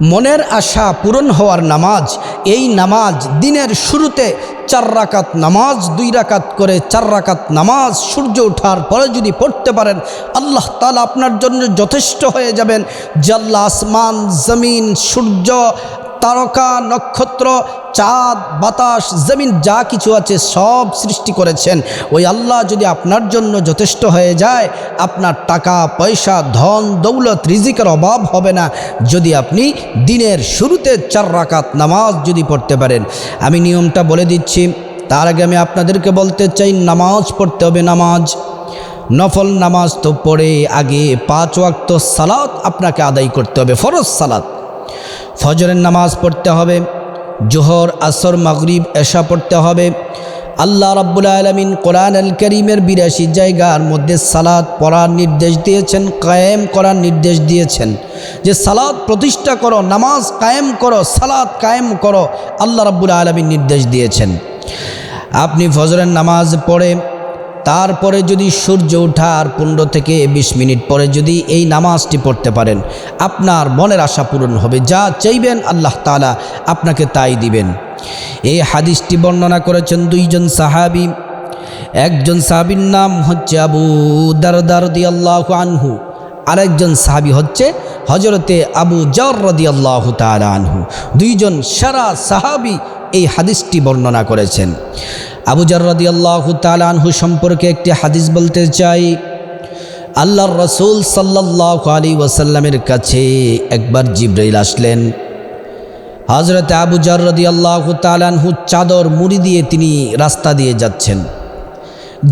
মনের আশা পূরণ হওয়ার নামাজ, এই নামাজ দিনের শুরুতে চার রাকাত নামাজ, দুই রাকাত করে চার রাকাত নামাজ সূর্য ওঠার পরে যদি পড়তে পারেন, আল্লাহ তালা আপনার জন্য যথেষ্ট হয়ে যাবেন। জাল্লা আসমান, জমিন, সূর্য তারকা, নক্ষত্র, চাঁদ, বাতাস, জমিন, যা কিছু আছে সব সৃষ্টি করেছেন। ওই আল্লাহ যদি আপনার জন্য যথেষ্ট হয়ে যায়, আপনার টাকা, পয়সা, ধন, দৌলত, রিজিকের অভাব হবে না। যদি আপনি দিনের শুরুতে চার রাকাত নামাজ যদি পড়তে পারেন, আমি নিয়মটা বলে দিচ্ছি। তার আগে আমি আপনাদেরকে বলতে চাই, নামাজ পড়তে হবে নামাজ। নফল নামাজ তো পড়ে আগে পাঁচ ওয়াক্ত সালাত আপনাকে আদায় করতে হবে, ফরজ সালাত। ফজরের নামাজ পড়তে হবে, জোহর, আসর, মাগরিব, এশা পড়তে হবে। আল্লাহ রাব্বুল আলমিন কোরআন আল করিমের বিরাশি জায়গার মধ্যে সালাদ পড়ার নির্দেশ দিয়েছেন, কায়েম করার নির্দেশ দিয়েছেন। যে সালাদ প্রতিষ্ঠা করো, নামাজ কায়েম করো সালাদ কায়েম করো, আল্লাহ রাব্বুল আলমিন নির্দেশ দিয়েছেন। আপনি ফজরের নামাজ পড়ে তারপরে যদি সূর্য ওঠার পনেরো থেকে বিশ মিনিট পরে যদি এই নামাজটি পড়তে পারেন, আপনার মনের আশা পূরণ হবে। যা চাইবেন আল্লাহ তালা আপনাকে তাই দিবেন। এই হাদিসটি বর্ণনা করেছেন দুইজন সাহাবি। একজন সাহাবির নাম হচ্ছে আবু দারদারদি আল্লাহ আনহু। আরেকজন সাহাবি হচ্ছে হজরতে আবু জর রদি আল্লাহ আনহু। দুইজন সারা সাহাবি এই হাদিসটি বর্ণনা করেছেন। আবু জর্রদি আল্লাহ তালানহু সম্পর্কে একটি হাদিস বলতে চাই, আল্লাহর রসুল সাল্লাহ আলী ওয়াসাল্লামের কাছে একবার জিব্রাইল আসলেন। হজরত আবু জর্রদি আল্লাহ তালানহু চাদর মুড়ি দিয়ে তিনি রাস্তা দিয়ে যাচ্ছেন।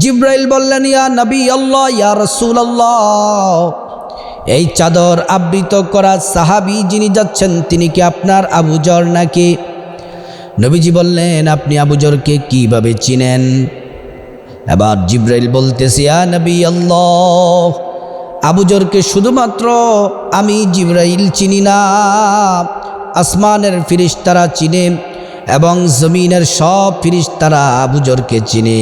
জিব্রাইল বললেন, ইয়া নবী আল্লাহ, ইয়া রসুল আল্লাহ এই চাদর আবৃত করা সাহাবি যিনি যাচ্ছেন, তিনি কি আপনার আবু জর নাকি? নবীজি বললেন, আপনি আবুজরকে কীভাবে চিনেন? এবার জিব্রাইল বলতেছি আ নবী আল্লাহ আবুজরকে শুধুমাত্র আমি জিব্রাইল চিনি না। আসমানের ফিরিস্তারা চিনে এবং জমিনের সব ফিরিস্তারা আবুজরকে চিনে।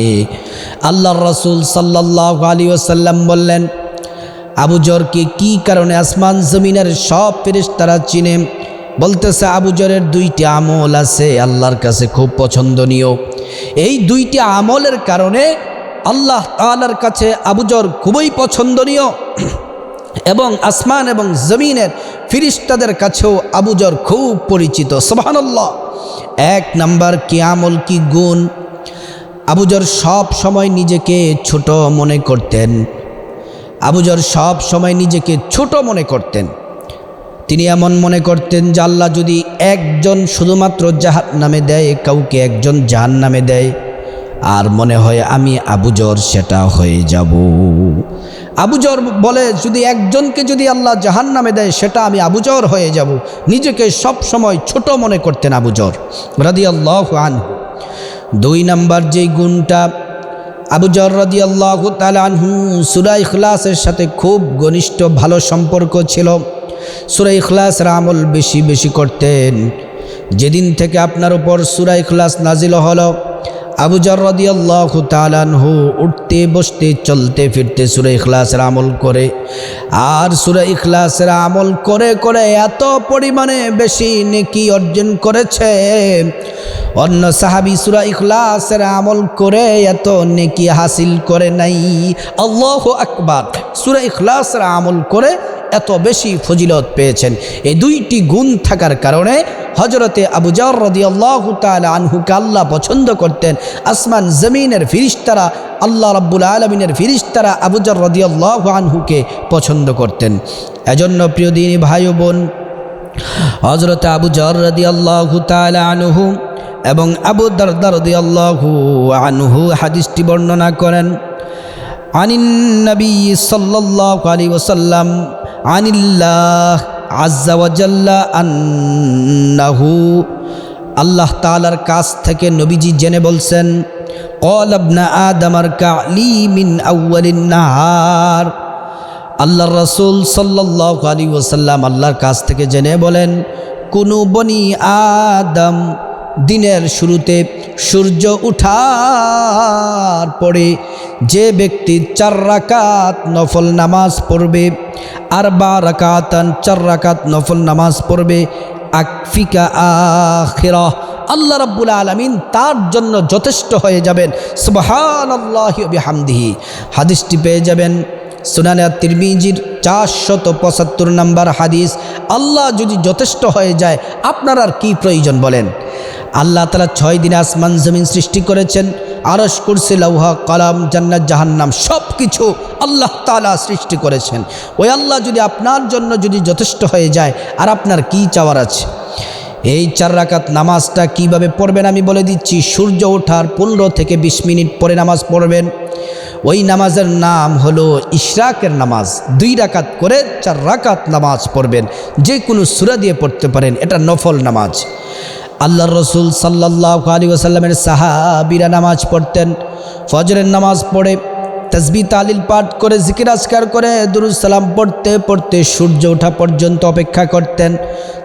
আল্লাহর রসুল সাল্লাহ আলী ওসাল্লাম বললেন আবুজরকে কি কারণে আসমান জমিনের সব ফিরিস্তারা চিনে? বলতেছে আবুজরের দুইটি আমল আছে আল্লাহর কাছে খুব পছন্দনীয়। এই দুইটি আমলের কারণে আল্লাহ তালার কাছে আবুজর খুবই পছন্দনীয়। এবং আসমান এবং জমিনের ফিরিস্তাদের কাছেও আবুজর খুব পরিচিত। সোহানল্লাহ এক নাম্বার, কি আমল, কি গুণ? আবুজর সব সময় নিজেকে ছোট মনে করতেন। আবুজর সব সময় নিজেকে ছোট মনে করতেন। তিনি এমন মনে করতেন যে আল্লাহ যদি একজন শুধুমাত্র জাহান নামে দেয়, কাউকে একজন জাহান নামে দেয়। আর মনে হয় আমি আবুজর সেটা হয়ে যাব। আবুজর বলে, যদি একজনকে যদি আল্লাহ জাহান নামে দেয়, সেটা আমি আবুজর হয়ে যাব। নিজেকে সব সময় ছোট মনে করতেন আবুজর রাদি আল্লাহ আন দুই নাম্বার যেই গুণটা আবুজর রদি আল্লাহ তালানহু সুরাই খ্লাসের সাথে খুব ঘনিষ্ঠ, ভালো সম্পর্ক ছিল। সুরাই খ্লাসের আমল বেশি বেশি করতেন। যেদিন থেকে আপনার উপর সুরাই খ্লাস নাজিল হলো, আবু জর্রদি আল্লাহ তালানহু উঠতে, বসতে, চলতে, ফিরতে সুরা ইখলাসের আমল করে, আর সুরা ইখলাসের আমল করে করে এত পরিমাণে বেশি নেকি অর্জন করেছে। অন্য সাহাবি সুরা ইখলাসের আমল করে এত নেকি হাসিল করে নাই। আল্লাহ আকবার। সুরা ইখলাসের আমল করে এত বেশি ফজিলত পেয়েছেন। এই দুইটি গুণ থাকার কারণে হজরতে আবুজার রদি আল্লাহ তালা আনহুকে আল্লাহ পছন্দ করতেন। আসমান জমিনের ফিরিস্তারা, আল্লাহ রাব্বুল আলমিনের ফিরিস্তারা আবুজার রদি আল্লাহ আনহুকে পছন্দ করতেন। এজন্য প্রিয় দিনী ভাই বোন হজরত আবুজার রদি আল্লাহ আনহু এবং আবু দারদার রদি আল্লাহু আনহু হাদিসটি বর্ণনা করেন, আনিন নবী সাল্লাল্লাহু আলাইহি ওয়াসাল্লাম আনিল্লাহ আজ্জাওয়াজাল্লা আন্নাহু। আল্লাহ তালার কাছ থেকে নবীজি জেনে বলছেন, কল আবনা আদামার কালি মিন আউয়ালিন নাহার। আল্লাহ রসুল সাল্লাহ আলী ওসাল্লাম আল্লাহর কাছ থেকে জেনে বলেন, কোনো বনি আদম দিনের শুরুতে সূর্য উঠার পরে যে ব্যক্তি চার রাকাত নফল নামাজ পড়বে আর বা রাকাতান চার রাকাত নফল নামাজ পড়বে আকফিকা আখিরা আল্লাহ রাব্বুল আলমিন তার জন্য যথেষ্ট হয়ে যাবেন। সুবহান আল্লাহ হামদিহি হাদিসটি পেয়ে যাবেন সুনানে তিরমিজির চারশত পঁচাত্তর নম্বর হাদিস। আল্লাহ যদি যথেষ্ট হয়ে যায়, আপনার আর কী প্রয়োজন বলেন? আল্লাহ তালা ছয় দিন আসমান জমিন সৃষ্টি করেছেন। আরস কুরসি লৌহা কালাম, জান্নাত, জাহান্নাম সব কিছু আল্লাহ তালা সৃষ্টি করেছেন। ওই আল্লাহ যদি আপনার জন্য যদি যথেষ্ট হয়ে যায়, আর আপনার কি চাওয়ার আছে? এই চার রাকাত নামাজটা কীভাবে পড়বেন আমি বলে দিচ্ছি, সূর্য ওঠার পনেরো থেকে বিশ মিনিট পরে নামাজ পড়বেন। ওই নামাজের নাম হলো ইশরাকের নামাজ। দুই রাকাত করে চার রাকাত নামাজ পড়বেন। যে কোনো সুরা দিয়ে পড়তে পারেন, এটা নফল নামাজ। আল্লাহ রসুল সাল্লাহ আলী ওসাল্লামের সাহাবিরা নামাজ পড়তেন, ফজরের নামাজ পড়ে তসবি তালিল পাঠ করে, জিকির আসকার করে দুরুজ সালাম পড়তে পড়তে সূর্য ওঠা পর্যন্ত অপেক্ষা করতেন।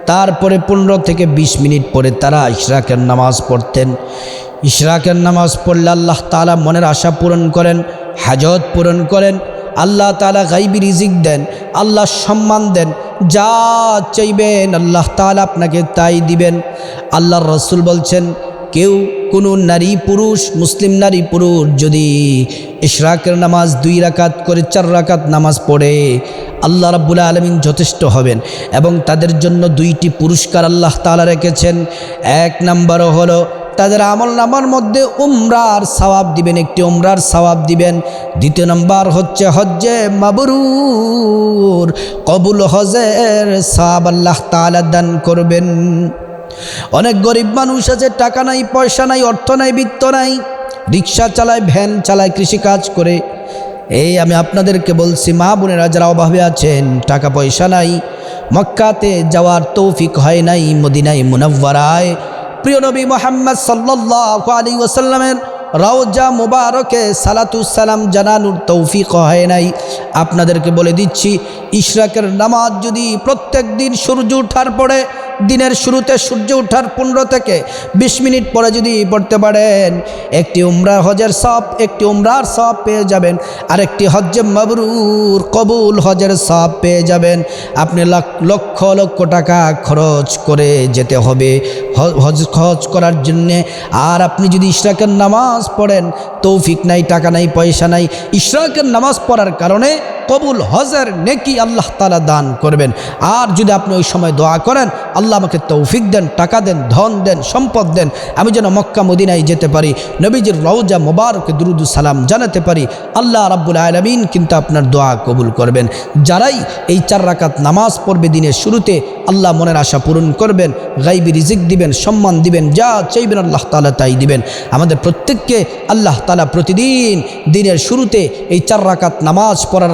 তারপরে পনেরো থেকে ২০ মিনিট পরে তারা ইশরাকের নামাজ পড়তেন। ইশরাকের নামাজ পড়লে আল্লাহ তালা মনের আশা পূরণ করেন, হাজত পূরণ করেন। আল্লাহ তালা গাইবি রিজিক দেন, আল্লাহ সম্মান দেন, যা চাইবেন আল্লাহ তালা আপনাকে তাই দিবেন। আল্লাহর রসুল বলছেন, কেউ কোনো নারী পুরুষ, মুসলিম নারী পুরুষ যদি ইশরাকের নামাজ দুই রাকাত করে চার রাকাত নামাজ পড়ে, আল্লাহ রাব্বুল আলমিন যথেষ্ট হবেন এবং তাদের জন্য দুইটি পুরস্কার আল্লাহ তালা রেখেছেন। এক নম্বর হলো তাদের আমল নামার মধ্যে উমরার সওয়াব দিবেন, একটি উমরার সওয়াব দিবেন। দ্বিতীয় নম্বর হচ্ছে হজ্জে মাবরুর, কবুল হজের সওয়াব আল্লাহ তাআলা দান করবেন। অনেক গরিব মানুষ আছে, টাকা নাই, পয়সা নাই, অর্থ নাই, বৃত্ত নাই, রিক্সা চালায়, ভ্যান চালায়, কৃষিকাজ করে। এই আমি আপনাদেরকে বলছি, মা বোনেরা যারা অভাবে আছেন, টাকা পয়সা নাই, মক্কাতে যাওয়ার তৌফিক হয় নাই, মদিনায় মুনব্বরায় প্রিয় নবী মোহাম্মদ সাল্লাহ আলী ওসাল্লামের রওজা মুবারকে সালাতুসালাম জানানুর তৌফিক হয় নাই। আপনাদেরকে বলে দিচ্ছি, ইশরাকের নামাজ যদি প্রত্যেক দিন সূর্য উঠার পরে দিনের শুরুতে সূর্য ওঠার পনেরো থেকে বিশ মিনিট পরে যদি পড়তে পারেন, একটি উমরা হজের সব একটি উমরার সব পেয়ে যাবেন আর একটি হজ্জে মাবরুর কবুল হজের সব পেয়ে যাবেন। আপনি লক্ষ লক্ষ টাকা খরচ করে যেতে হবে হজ খরচ করার জন্যে। আর আপনি যদি ইশরাকের নামাজ পড়েন, তৌফিক নাই, টাকা নাই, পয়সা নাই, ইশরাকের নামাজ পড়ার কারণে কবুল, হজের নেকি আল্লাহ তালা দান করবেন। আর যদি আপনি ওই সময় দোয়া করেন, আল্লাহ আমাকে তৌফিক দেন, টাকা দেন, ধন দেন, সম্পদ দেন, আমি যেন মক্কা, মদিনায় যেতে পারি, নবীজির রওজা মোবারকে, দুরুদু সালাম জানাতে পারি, আল্লাহ রাব্বুল আলমিন কিন্তু আপনার দোয়া কবুল করবেন। যারাই এই চার রাকাত নামাজ পড়বে দিনের শুরুতে, আল্লাহ মনের আশা পূরণ করবেন, গাইবি রিজিক দিবেন, সম্মান দিবেন, যা চাইবেন আল্লাহ তালা তাই দিবেন। আমাদের প্রত্যেককে আল্লাহ তালা প্রতিদিন দিনের শুরুতে এই চার রাকাত নামাজ পড়ার